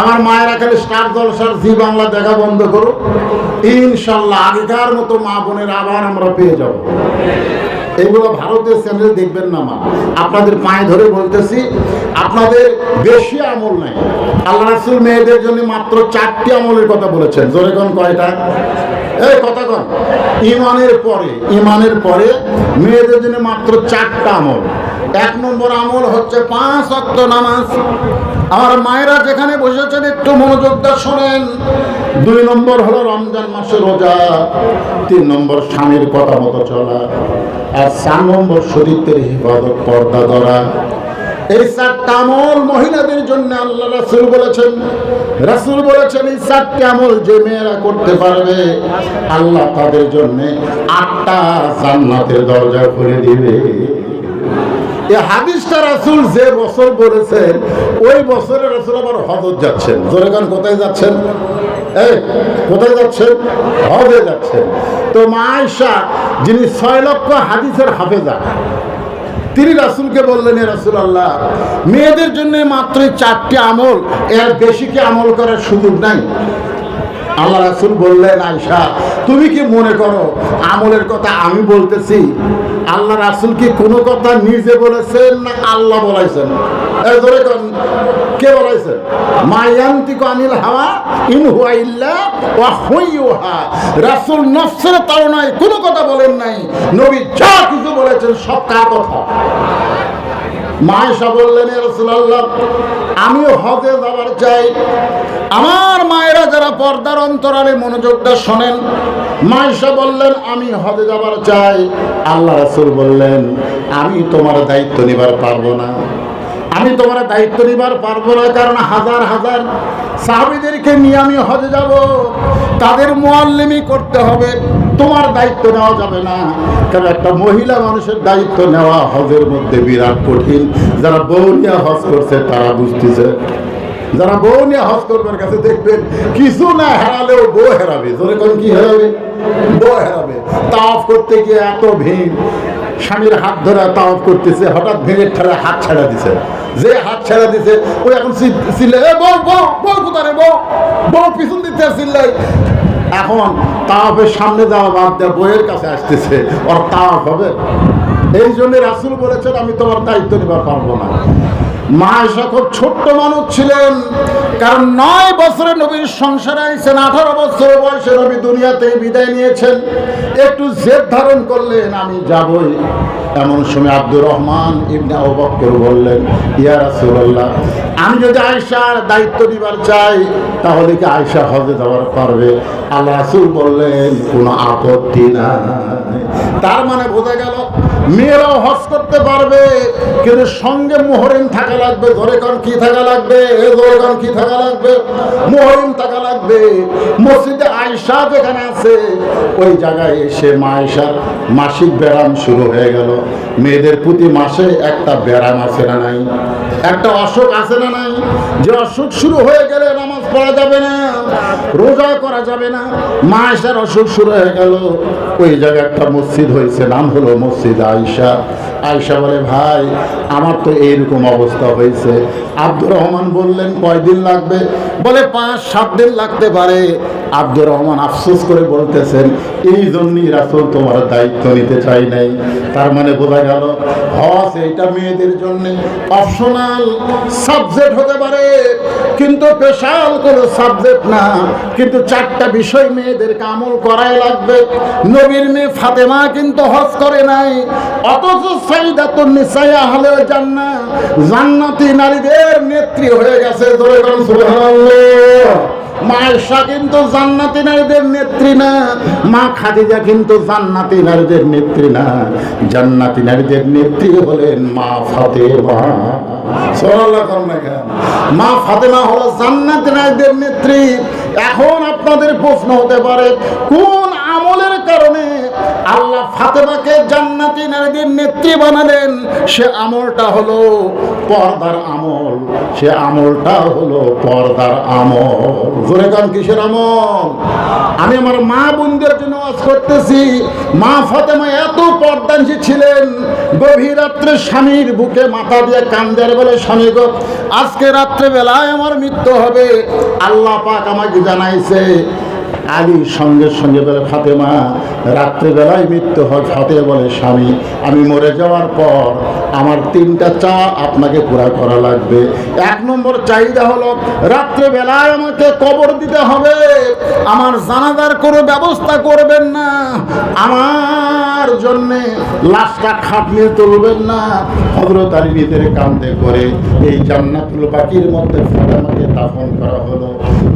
আমার মায়েরা খালি স্টার জলসার জি বাংলা দেখা বন্ধ করো। ইনশাল্লাহ আগেকার মতো মা বোনের আবার আমরা পেয়ে যাব। এগুলো ভারতীয় চ্যানেল দেখবেন না মা। আপনাদের পায়ে ধরে বলতেছি, আপনাদের বেশি আমল নাই। আল্লাহ রাসুল মেয়েদের জন্য মাত্র চারটি আমলের কথা বলেছেন। জোরে কোন কয়টা? এই কথা কন? ইমানের পরে ইমানের পরে মেয়েদের জন্য মাত্র চারটা আমল। এক নম্বর আমল হচ্ছে পাঁচ অক্ত নামাজ। আমার মায়েরা যেখানে বসেছেন, একটু মনোযোগ দিয়ে শোনেন। দুই নম্বর হলো রমজান মাসে রোজা, তিন নম্বর স্বামীর কথা মতো চলা, আর চার নম্বর শরীরের হিফাজত পর্দা ধরা। এই চারটা আমল মহিলাদের জন্য আল্লাহ রাসুল বলেছেন। রাসুল বলেছেন, এই চারটি আমল যে মেয়েরা করতে পারবে, আল্লাহ তাদের জন্য আটটা জান্নাতের দরজা খুলে দিবে। এই হাদিসটা রাসুল যে বছর বলেছেন ওই রাসুল আবার যাচ্ছেন। জোরে কোথায় যাচ্ছেন? তো যিনি ছয় লক্ষ হাদিসের হাফেজা, তিনি রাসুলকে বললেন রাসুল আল্লাহ মেয়েদের জন্য মাত্র চারটি আমল, এর বেশি কি আমল করার সুযোগ নাই? আল্লাহ রাসুল বললেন আয়সা তুমি কি মনে করো আমলের কথা আমি বলতেছি? আল্লাহ রাসুল কি কোনো কথা নিজে বলেছেন না আল্লাহ বলাইছেন? কে বলাইছেন? মায়ান্তিক আনিল হাওয়া ইন হুয়া ইল্লা ওয়া হুইয়ুহা। রাসূল নফসের তাড়নায় কোনো কথা বলেন নাই। নবী যা কিছু বলেছেন সব কার কথা। মায়েশা বললেন রসুল্লাহ আমিও হজে যাবার চাই। আমার মায়েরা যারা পর্দার অন্তরালে মনোযোগটা শোনেন, মায়েশা বললেন, আমি হজে যাবার চাই। আল্লাহ রাসুল বললেন, আমি তোমার দায়িত্ব নেবার পারব না। আমি তোমার দায়িত্ব নিবার পারব না, কারণ হাজার হাজার সাহাবিদেরকে নিয়ে আমি হজে যাব। তাদের মোয়াল্লিমি করতে হবে, তোমার দায়িত্ব নেওয়া যাবে না। কারণ একটা মহিলা মানুষের দায়িত্ব নেওয়া হজের মধ্যে বিরাট কঠিন। যারা বউ নিয়ে হজ করছে, তারা বুঝতেছে। যারা বউ নিয়ে হজ করবার কাছে দেখবেন, কিছু না হারালেও বউ হেরাবে। জোরে কি হেরাবে? বউ হেরাবে। তাওয়াফ করতে গিয়ে এত ভিড়। স্বামীর হাত ধরে তাওয়াফ করতেছে, হঠাৎ ভেঙে ঠেলা হাত ছেড়া দিছে। যে হাত ছেড়া দিছে ওই এখন চিল্লে বউ বউ বউ কোথায় বউ? বউ পিছন দিতে চিল্লাই এখন তাওয়াফের সামনে যাওয়া বাদ দেওয়া বইয়ের কাছে আসতেছে, ওর তাওয়াফ হবে? এই জন্য রাসুল বলেছেন, আমি তোমার দায়িত্ব নিবার পারব না। মা এসা খুব ছোট্ট মানুষ ছিলেন, কারণ নয় বছরে নবীর সংসারে আইছেন, আঠারো বছর বয়সে নবী দুনিয়াতে বিদায় নিয়েছেন। একটু জেদ ধারণ করলেন, আমি যাবই। এমন সময় আব্দুর রহমান ইবনে অবক্কর বললেন, ইয়া রাসূলুল্লাহ, আমি যদি আয়সার দায়িত্ব নিবার চাই, তাহলে কি আয়সা হজে যাওয়ার পারবে? আল্লাহ রাসূল বললেন, কোনো আপত্তি নাই। তার মানে বোঝা গেল, মেয়েরাও হজ করতে পারবে, কিন্তু সঙ্গে মোহরিন থাকা লাগবে ধরে কারণ কি থাকা লাগবে? ধরে কি থাকা লাগবে? মোহরিন থাকা লাগবে। মসজিদে আয়সা যেখানে আছে, ওই জায়গায় এসে মা মাসিক ব্যায়াম শুরু হয়ে গেল। মেয়েদের প্রতি মাসে একটা ব্যায়াম আছে না নাই? একটা অসুখ আছে না নাই? যে অসুখ শুরু হয়ে গেলে নামাজ পড়া যাবে না, রোজা করা যাবে না, মা আয়সার অসুখ শুরু হয়ে গেল। ওই জায়গায় একটা মসজিদ হয়েছে, নাম হলো মসজিদ আয়সা আয়সা বলে, ভাই, আমার তো এইরকম অবস্থা হয়েছে। আব্দুর রহমান বললেন, কয়দিন লাগবে? বলে পাঁচ সাত দিন লাগতে পারে। আব্দুর রহমান আফসোস করে বলতেছেন, এই জন্যই রাসুল তোমার দায়িত্ব নিতে চাই নাই। তার মানে বোঝা গেল, হজ এইটা মেয়েদের জন্য অপশনাল সাবজেক্ট হতে পারে, কিন্তু স্পেশাল কোনো সাবজেক্ট না। কিন্তু চারটা বিষয় মেয়েদের আমল করাই লাগবে। নবীর মেয়ে ফাতেমা কিন্তু হজ করে নাই, অথচ সাইদাতুন নিসাই আহলে জান্নাত জান্নাতি নারীদের নেত্রী হয়ে গেছে। বলুন সুবহানাল্লাহ। মা কিন্তু জান্নাতি নারীদের নেত্রী না। মা খাদিজা কিন্তু জান্নাতি নারীদের নেত্রী না। জান্নাতি নারীদের নেত্রী হলেন মা মা ফাতেমা হলো জান্নাতি নারীদের নেত্রী। এখন আপনাদের প্রশ্ন হতে পারে, কোন ফাতেমাকে জান্নাতি নারীদের নেত্রী বানালেন। সে আমলটা হলো পর্দার আমল। সে আমলটা হলো পর্দার আমল। জোরে কান, কিসের আমল? আমি আমার মা বোনদের জন্য ওয়াজ করতেছি। মা ফাতেমা এত পর্দানশী ছিলেন। গভীর রাত্রে স্বামীর বুকে মাথা দিয়ে কান্দার বলে, স্বামী গো, আজকে রাত্রে বেলায় আমার মৃত্যু হবে। আল্লাহ পাক আমাকে জানাইছে আলীর সঙ্গে সঙ্গে বলে, ফাতেমা, রাত্রেবেলায় মৃত্যু হয় ফাতে বলে, স্বামী, আমি মরে যাওয়ার পর আমার তিনটা চা আপনাকে পুরা করা লাগবে। এক নম্বর চাহিদা হলো, রাত্রেবেলায় আমাকে কবর দিতে হবে। আমার জানাজার কোনো ব্যবস্থা করবেন না। আমার জন্যে লাশটা খাটনিয়ে তুলবেন না। হজরত আলী নিজের কান্দে করে এই জান্নাতুল বাকির মধ্যে ফাতেমাকে দাফন করা হলো।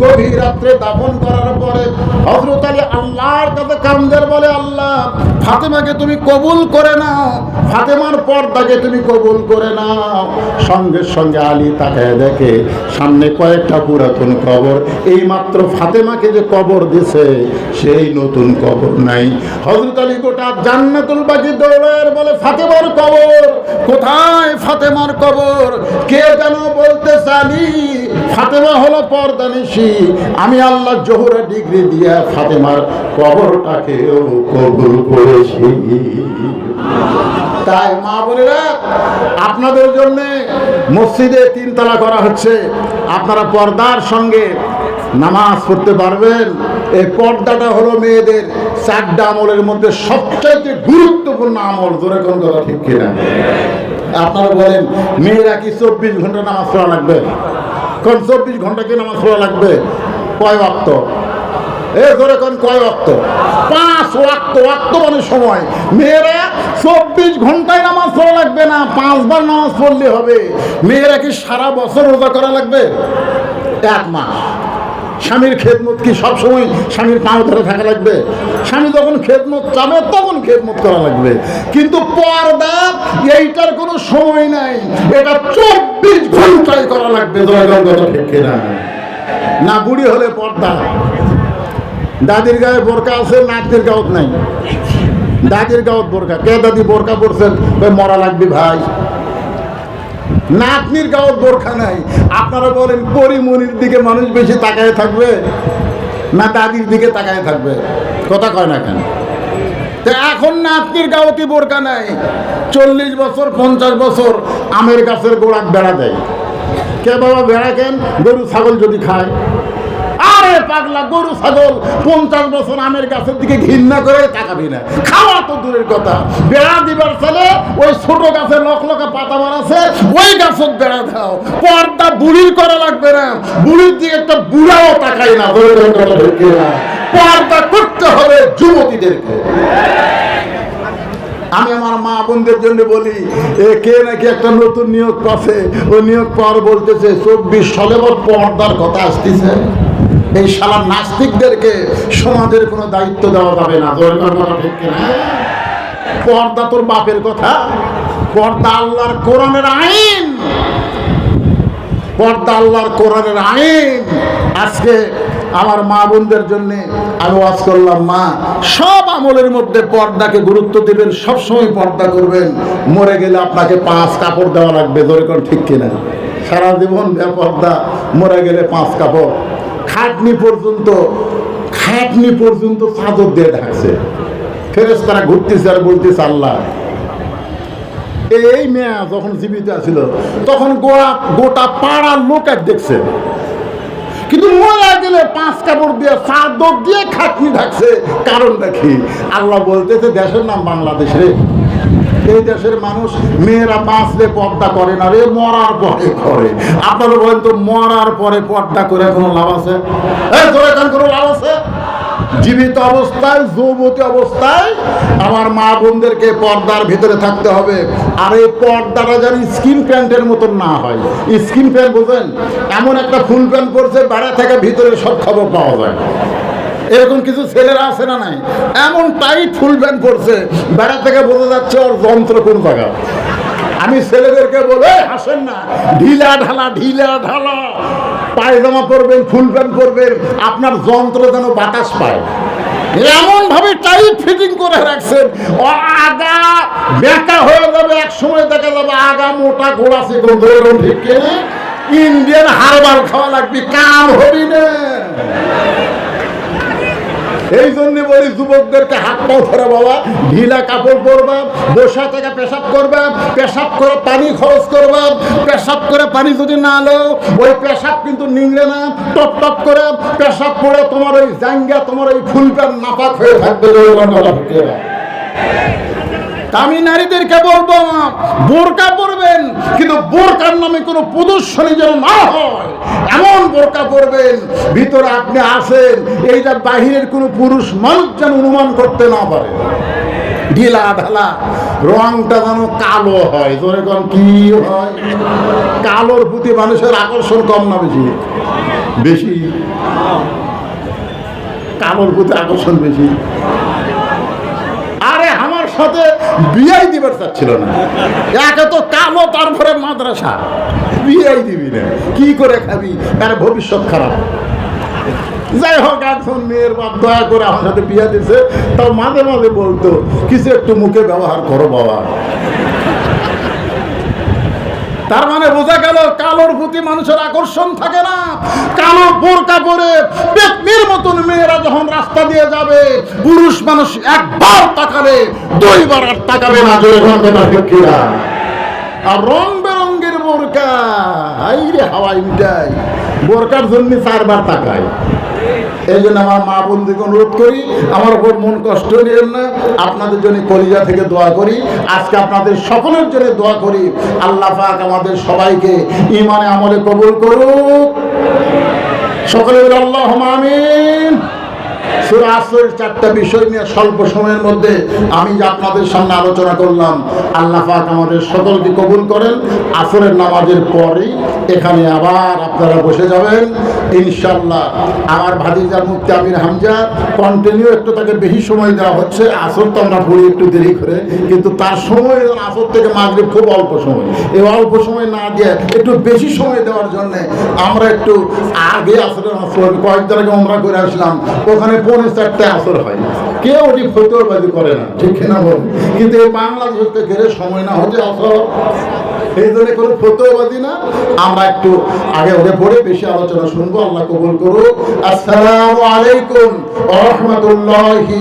গভীর রাত্রে দাফন করার পরে হজরত আলী আল্লাহর কাছে কান্দের বলে, আল্লাহ, ফাতেমাকে তুমি কবুল করে ফাতেমার পর্দাকে তুমি কবুল করে সঙ্গে সঙ্গে আলী দেখে, সামনে কয়েকটা পুরাতন কবর। এই মাত্র ফাতেমাকে যে কবর দিছে, সেই নতুন কবর নাই। আলী গোটা জান্নাতুল বাকি দৌড়ের বলে, ফাতেমার কবর, কোথায় ফাতেমার কবর? কে যেন বলতে চালি ফাতেমা হলো পর্দানিসি আমি আল্লাহ জোহরা ডিগ্রি দিয়ে ফাতেমার কবরটাকেও কবুল করেছি। তাই মা বোনেরা, আপনাদের জন্য মসজিদে তিনতলা করা হচ্ছে। আপনারা পর্দার সঙ্গে নামাজ পড়তে পারবেন। এই পর্দাটা হলো মেয়েদের চারটা আমলের মধ্যে সবচাইতে গুরুত্বপূর্ণ আমল। জোরে কোন কথা ঠিক কিনা? আপনারা বলেন, মেয়েরা কি চব্বিশ ঘণ্টা নামাজ পড়া লাগবে? কোন চব্বিশ ঘণ্টা কি নামাজ পড়া লাগবে? কয় ওয়াক্ত? মানে ঘন্টায় নামাজ পড়া লাগবে না, পাঁচবার নামাজ পড়লে হবে। মেয়েরা কি সারা বছর করা লাগবে? স্বামীর খেদমত কি সবসময় স্বামীর পাও ধরে থাকা লাগবে? স্বামী যখন খেদমত চাবে, তখন খেদমত করা লাগবে। কিন্তু পর্দা, এইটার কোনো সময় নাই। এটা চব্বিশ ঘন্টায় করা লাগবে? না, বুড়ি হলে পর্দা। দাদির গায়ে বোরকা আছে নাতির গাঁত নাই। দাদির গাঁত বোরকা। কে দাদি বোরকা পরছেন? কই মরা লাগবে ভাই। নাতনির গাঁত বোরখা নাই। আপনারা বলেন, পরিমনির দিকে মানুষ বেশি তাকায় থাকবে না দাদির দিকে তাকায় থাকবে? কথা কয় না কেন? এখন নাতনির গাঁতি বোরকা নাই। চল্লিশ বছর, পঞ্চাশ বছর আমের গাছের গোড়াত বেড়া দেয়। কে বাবা বেড়া কেন? গরু, ছাগল যদি খায়। আরে পাগলা গরু, ছাগল, পঞ্চাশ বছর আমের গাছের দিকে ঘৃণা করে তাকাবি না। খাওয়া তো দূরের কথা। বেড়া দিবার ওই ছোট গাছে লক লকে পাতা মারাছে ওই গাছত বেড়া দাও। পর্দা বুড়ির করা লাগবে না। বুড়ির দিকে একটা বুড়াও তাকাই না। পর্দা করতে হবে যুবতীদেরকে। আমি আমার মা বোনদের জন্য বলি, এ কে নাকি একটা নতুন নিয়োগ পাচ্ছে? ও নিয়োগ পাওয়ার বলতেছে, চব্বিশ সালে পর্দার কথা আসতেছে। এই শালা নাস্তিকদেরকে সমাজের কোনো দায়িত্ব দেওয়া যাবে না? পর্দা তোর বাপের কথা। পর্দা আল্লাহর কোরআনের আইন। পর্দা আল্লাহর কোরআনের আইন। আজকে আমার মা বোনদের জন্য আমি ওয়াজ করলাম, মা, সব আমলের মধ্যে পর্দাকে গুরুত্ব দিবেন, সবসময় পর্দা করবেন। মরে গেলে আপনাকে পাঁচ কাপড় দেওয়া লাগবে। ধরে কোন ঠিক কিনা? সারা জীবন পর্দা, মরে গেলে পাঁচ কাপড়। খাটনি পর্যন্ত খাটনি পর্যন্ত চাদর দিয়ে ঢাকছে। ফেরেস তারা ঘুরতেছে আর বলতেছে, আল্লাহ, এই মেয়া যখন জীবিত আছিল, তখন গোড়া, গোটা পাড়ার লোক এক দেখছে। কিন্তু মরা গেলে পাঁচ কাপড় দিয়ে চাদর দিয়ে খাটনি ঢাকছে। কারণটা কি? আল্লাহ বলতেছে, দেশের নাম বাংলাদেশ রে। এই দেশের মানুষ মেয়েরা বাঁচলে পর্দা করে না রে, মরার পরে করে। আপনারা বলেন তো, মরার পরে পর্দা করে কোনো লাভ আছে? কোনো লাভ আছে? জীবিত অবস্থায়, যৌবতী অবস্থায় আমার মা বোনদেরকে পর্দার ভিতরে থাকতে হবে। আর এই পর্দাটা যেন স্কিন প্যান্টের মতন না হয়। স্কিন প্যান্ট বোঝেন এমন একটা ফুল প্যান্ট পরছে, বেড়া থেকে ভিতরে সব খবর পাওয়া যায়। এরকম কিছু ছেলেরা আছে না নাই? এমন টাইট ফুল প্যান্ট পরছে বেড়া থেকে বোঝা যাচ্ছে ওর যন্ত্র কোন জায়গা। আমি ছেলেদেরকে বলে হাসেন না, ঢিলা ঢালা ঢিলা ঢালা, পায়জামা পরবেন ফুল প্যান্ট পরবেন আপনার যন্ত্র যেন বাতাস পায়। এমন ভাবে টাইট ফিটিং করে রাখছেন আগা বেঁকা হয়ে যাবে এক সময় দেখা যাবে আগা মোটা ঘোড়া ঠিক কিনা? ইন্ডিয়ান হারবাল খাওয়া লাগবে, কাম হবি না এই জন্য বলি, যুবকদেরকে হাত পাও ধরে বাবা। ঢিলা কাপড় পরবা, বসা থেকে পেশাব করবা, পেশাব করে পানি খরচ করবা, পেশাব করে পানি যদি না লো ওই পেশাব কিন্তু নিংড়ে না, টপ টপ করে। পেশাব করে তোমার ওই জাঙ্গা তোমার ওই ফুলটা নাপাক হয়ে থাকবে। আমি নারীদেরকে বলব? বোরকা পরবেন, কিন্তু বোরকার নামে কোনো প্রদর্শনী যেন না হয়, এমন বোরকা পরবেন, ভিতরে আপনি আসেন এইটা বাহিরের কোনো পুরুষ মানুষ যেন অনুমান করতে না পারে। ঢিলা ঢালা, রংটা যেন কালো হয় কোন, কি হয়? কালোর প্রতি মানুষের আকর্ষণ কম না বেশি? বেশি? কালোর প্রতি আকর্ষণ বেশি? সাথে বিয়াই দিবার চাচ্ছিল না। একে তো কালো তারপরে মাদ্রাসা। বিয়াই দিবি না। কি করে খাবি? তার ভবিষ্যৎ খারাপ। যাই হোক, একজন মেয়ের বাপ দয়া করে আমার সাথে বিয়া দিছে তাও মাঝে মাঝে বলতো, কিছু একটু মুখে ব্যবহার করো বাবা। তার মানে বোঝা গেল কালোর প্রতি মানুষের আকর্ষণ থাকে না। কালো বোরকা পরে পেতনির মতন মেয়েরা যখন রাস্তা দিয়ে যাবে পুরুষ মানুষ একবার তাকাবে দুইবার আর তাকাবে না। কথা ঠিক কিনা? আর রং বেরঙ্গের বোরকা হাই রে হাওয়াই মিটাই বোরকার জন্য চারবার তাকায়। এই জন্য আমার মা বন্ধুকে অনুরোধ করি, আমার উপর মন কষ্ট নিলেন না, আপনাদের জন্য কলিজা থেকে দোয়া করি। আজকে আপনাদের সকলের জন্য দোয়া করি। আল্লাহ পাক আমাদের সবাইকে ইমানে আমলে কবুল করুক। সকলের আল্লাহ আমিন। চারটা বিষয় নিয়ে স্বল্প সময়ের মধ্যে আমি যে আপনাদের সামনে আলোচনা করলাম আমাদের সকলকে কবুল করেন। আসরের নামাজের পরেই এখানে আবার আপনারা বসে যাবেন। ইনশাল্লাহ আমার মুক্তি আমির হামজা কন্টিনিউ একটু তাকে বেশি সময় দেওয়া হচ্ছে। আসর তো আমরা পড়ি একটু দেরি করে, কিন্তু তার সময় আসর থেকে মাগরিব খুব অল্প সময়। এই অল্প সময় না দিয়ে একটু বেশি সময় দেওয়ার জন্য আমরা একটু আগে আসরের আসর কয়েকদিন আগে আমরা করে আসলাম। ওখানে পৌনে চারটে আসর হয় কেউ করে না, ঠিক কিনা বল কিন্তু এই বাংলাদেশকে ঘেরে সময় না হতে আসর এই জন্য কোনো ফতোবাদী না। আমরা একটু আগে ওরে পড়ে বেশি আলোচনা শুনব, আল্লাহ কবুল করুক। আসসালামু আলাইকুম রাহমাতুল্লাহি